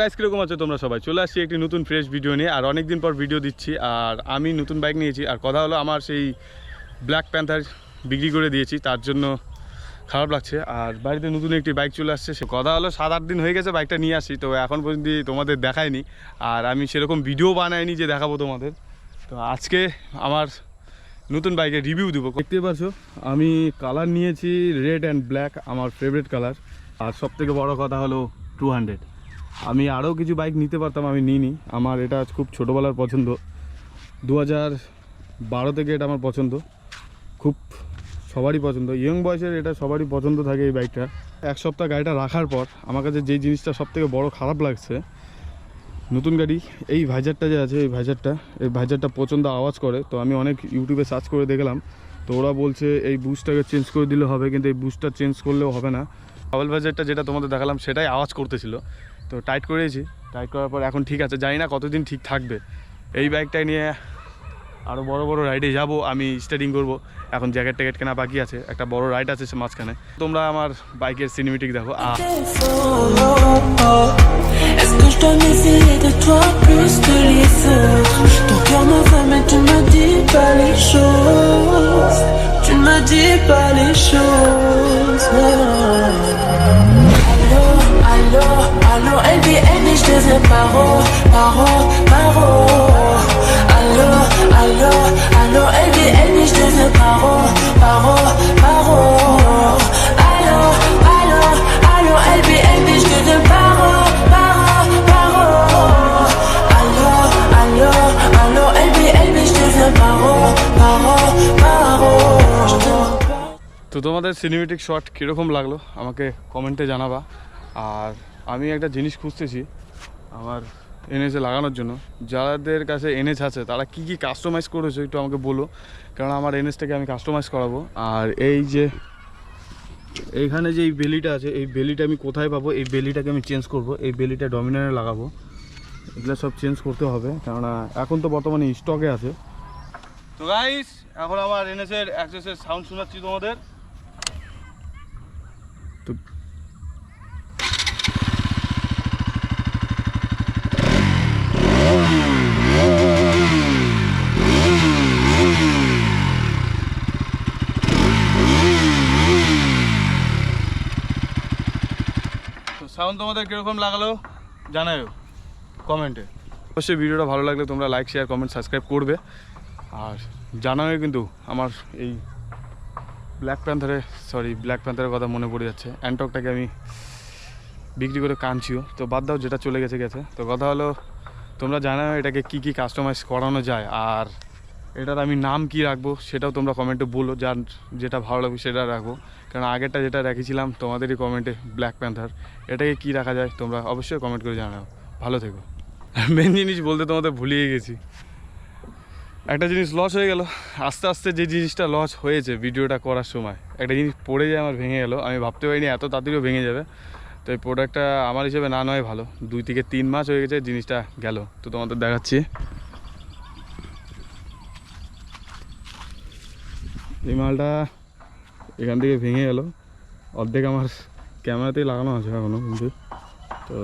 Guys কীরকম আছো তোমরা সবাই? চলে আসছি একটি নতুন ফ্রেশ ভিডিও নিয়ে, আর অনেক দিন পর ভিডিও দিচ্ছি, আর আমি নতুন বাইক নিয়েছি, আর কথা হলো আমার সেই ব্ল্যাক প্যান্থার বিক্রি করে দিয়েছি, তার জন্য খারাপ লাগছে, আর বাড়িতে নতুন একটি বাইক চলে আসছে, সে কথা হলো সাত আট দিন হয়ে গেছে বাইকটা নিয়ে আসি, তো এখন পর্যন্ত তোমাদের দেখায়নি, আর আমি সেরকম ভিডিও বানাইনি যে দেখাবো তোমাদের। তো আজকে আমার নতুন বাইকের রিভিউ দেবো। দেখতে পাচ্ছ আমি কালার নিয়েছি রেড অ্যান্ড ব্ল্যাক আমার ফেভারিট কালার আর সব থেকে বড়ো কথা হলো টু হান্ড্রেড আমি আরও কিছু বাইক নিতে পারতাম, আমি নিইনি। আমার এটা খুব ছোটোবেলার পছন্দ। দু হাজার বারো থেকে এটা আমার পছন্দ। খুব সবারই পছন্দ। ইয়ং বয়সের এটা সবারই পছন্দ থাকে এই বাইকটা এক সপ্তাহ গাড়িটা রাখার পর আমার কাছে যেই জিনিসটা সব থেকে বড়ো খারাপ লাগছে, নতুন গাড়ি, এই ভাইজারটা যে আছে, এই ভাইজারটা এই ভাইজারটা প্রচণ্ড আওয়াজ করে। তো আমি অনেক ইউটিউবে সার্চ করে দেখলাম। তো ওরা বলছে, এই বুস্টটাকে চেঞ্জ করে দিলে হবে, কিন্তু এই বুস্টটা চেঞ্জ করলেও হবে না। ডাবল ভাইজারটা যেটা তোমাদের দেখালাম, সেটাই আওয়াজ করতেছিল। তো টাইট করেছি টাইট করার পর এখন ঠিক আছে জানি না কতদিন ঠিক থাকবে এই বাইকটাই নিয়ে আরও বড় বড় রাইডে যাব আমি স্টার্টিং করব এখন জ্যাকেট ট্যাকেট কেনা বাকি আছে একটা বড় রাইড আছে সে মাঝখানে তোমরা আমার বাইকের সিনেমেটিক দেখো tu Allô, allô, je te fais paro, paro, paro Allô, allô, allô, je te fais paro, paro, paro Allô, allô, allô, et je te paro, paro, paro Allô, allô, allô, et je te paro, paro, paro তো তোমাদের cinematic shot কীরকম লাগল আমাকে কমেন্টে জানাবা আর আমি একটা জিনিস খুঁজতেছি আমার এনএসে লাগানোর জন্য। যাদের কাছে এনএস আছে, তারা কি কি কাস্টমাইজ করেছে একটু আমাকে বলো। কারণ আমার এনএসটাকে আমি কাস্টমাইজ করাবো। আর এই যে, এইখানে যে এই বেলিটা আছে, এই বেলিটা আমি কোথায় পাবো? এই বেলিটাকে আমি চেঞ্জ করব। এই বেলিটা ডমিনারে লাগাবো। এগুলো সব চেঞ্জ করতে হবে। কেননা এখন তো বর্তমানে স্টকে আছে। তো গাইস এখন আমার এনএসের অ্যাক্সেসের সাউন্ড শোনাচ্ছি তোমাদের। তো তো সাউন্ড তোমাদের কীরকম লাগালো জানাও কমেন্টে। অবশ্যই ভিডিওটা ভালো লাগলে তোমরা লাইক শেয়ার কমেন্ট সাবস্ক্রাইব করবে। আর জানাও কিন্তু আমার এই ব্ল্যাক প্যান্থারে সরি ব্ল্যাক প্যান্থারের কথা মনে পড়ে যাচ্ছে। অ্যান্টকটাকে আমি বিক্রি করে কাঁদছিও। তো বাদ দাও, যেটা চলে গেছে গেছে। তো কথা হলো, তোমরা জানাও এটাকে কি কি কাস্টমাইজ করানো যায়। আর এটার আমি নাম কি রাখব সেটাও তোমরা কমেন্টে বলো, যার যেটা ভালো লাগবে সেটা রাখব। কারণ আগেরটা যেটা রেখেছিলাম তোমাদেরই কমেন্টে ব্ল্যাক প্যান্থার এটাকে কি রাখা যায় তোমরা অবশ্যই কমেন্ট করে জানাও। ভালো থেকো। মেন জিনিস বলতে তোমাদের ভুলিয়ে গেছি। একটা জিনিস লস হয়ে গেল। আস্তে আস্তে যে জিনিসটা লস হয়েছে ভিডিওটা করার সময়, একটা জিনিস পড়ে যায় আমার ভেঙে গেলো। আমি ভাবতে পারিনি এত তাড়াতাড়িও ভেঙে যাবে। তো এই প্রোডাক্টটা আমার হিসেবে না নয় ভালো। দুই থেকে তিন মাস হয়ে গেছে জিনিসটা গেল। তো তোমাদের দেখাচ্ছি। এই মালটা এখান থেকে ভেঙে গেল। অর্ধেক আমার ক্যামেরাতেই লাগানো আছে এখনও কিন্তু। তো